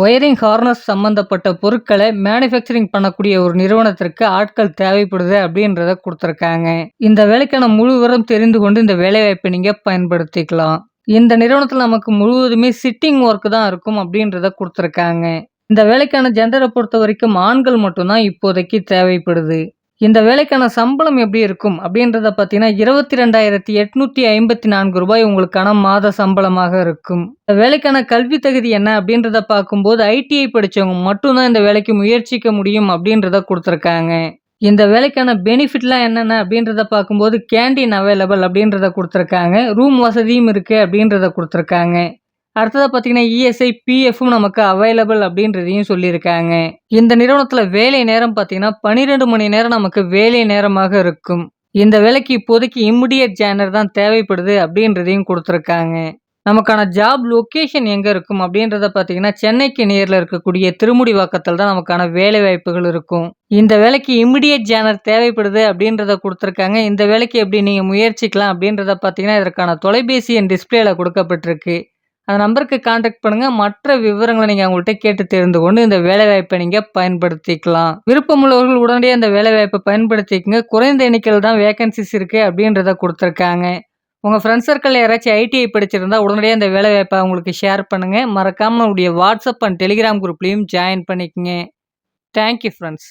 Wiring harness சம்மந்தப்பட்ட பொருட்களை manufacturing பண்ணக்கூடிய ஒரு நிறுவனத்திற்கு ஆட்கள் தேவைப்படுது அப்படின்றத கொடுத்துருக்காங்க. இந்த வேலைக்கான முழு விவரம் தெரிந்து கொண்டு இந்த வேலைவாய்ப்பை நீங்கள் பயன்படுத்திக்கலாம். இந்த நிறுவனத்தில் நமக்கு முழுவதுமே சிட்டிங் ஒர்க் தான் இருக்கும் அப்படின்றத கொடுத்துருக்காங்க. இந்த வேலைக்கான ஜெண்டரை பொறுத்த வரைக்கும் ஆண்கள் மட்டும்தான் இப்போதைக்கு தேவைப்படுது. இந்த வேலைக்கான சம்பளம் எப்படி இருக்கும்? அப்படின்றத பார்த்தீங்கன்னா இருபத்தி ரெண்டாயிரத்தி எட்நூத்தி ஐம்பத்தி நான்கு ரூபாய் உங்களுக்கான மாத சம்பளமாக இருக்கும். இந்த வேலைக்கான கல்வி தகுதி என்ன? அப்படின்றத பார்க்கும்போது ஐடிஐ படித்தவங்க மட்டும்தான் இந்த வேலைக்கு முயற்சிக்க முடியும் அப்படின்றத கொடுத்துருக்காங்க. இந்த வேலைக்கான பெனிஃபிட்லாம் என்னென்ன? அப்படின்றத பார்க்கும்போது கேண்டீன் அவைலபிள் அப்படின்றத கொடுத்துருக்காங்க. ரூம் வசதியும் இருக்குது அப்படின்றத கொடுத்துருக்காங்க. அடுத்ததாக பார்த்தீங்கன்னா இஎஸ்ஐ பிஎஃப்பும் நமக்கு அவைலபிள் அப்படின்றதையும் சொல்லியிருக்காங்க. இந்த நிறுவனத்தில் வேலை நேரம் பார்த்தீங்கன்னா பன்னிரெண்டு மணி நேரம் நமக்கு வேலை நேரமாக இருக்கும். இந்த வேலைக்கு இப்போதைக்கு இம்மிடியட் ஜேனர் தான் தேவைப்படுது அப்படின்றதையும் கொடுத்துருக்காங்க. நமக்கான ஜாப் லொக்கேஷன் எங்கே இருக்கும் அப்படின்றத பார்த்தீங்கன்னா சென்னைக்கு நேரில் இருக்கக்கூடிய திருமுடிவாக்கத்தில் தான் நமக்கான வேலை வாய்ப்புகள் இருக்கும். இந்த வேலைக்கு இம்மிடியட் ஜேனர் தேவைப்படுது அப்படின்றத கொடுத்துருக்காங்க. இந்த வேலைக்கு எப்படி நீங்கள் முயற்சிக்கலாம் அப்படின்றத பார்த்தீங்கன்னா இதற்கான தொலைபேசி என் டிஸ்பிளேல கொடுக்கப்பட்டிருக்கு. அந்த நம்பருக்கு காண்டாக்ட் பண்ணுங்கள் மற்ற விவரங்களை நீங்கள் அவங்கள்ட்ட கேட்டு தெரிந்து கொண்டு இந்த வேலைவாய்ப்பை நீங்கள் பயன்படுத்திக்கலாம். விருப்பமுள்ளவர்கள் உடனடியாக இந்த வேலைவாய்ப்பை பயன்படுத்திக்கங்க. குறைந்த எண்ணிக்கையில் தான் வேகன்சிஸ் இருக்குது அப்படின்றத கொடுத்துருக்காங்க. உங்கள் ஃப்ரெண்ட்ஸ் சர்க்கிள் யாராச்சும் ஐடிஐ படிச்சிருந்தா உடனடியாக இந்த வேலைவாய்ப்பை அவங்களுக்கு ஷேர் பண்ணுங்கள் மறக்காமல் நம்முடைய வாட்ஸ்அப் அண்ட் டெலிகிராம் குரூப்லேயும் ஜாயின் பண்ணிக்கங்க. Thank you friends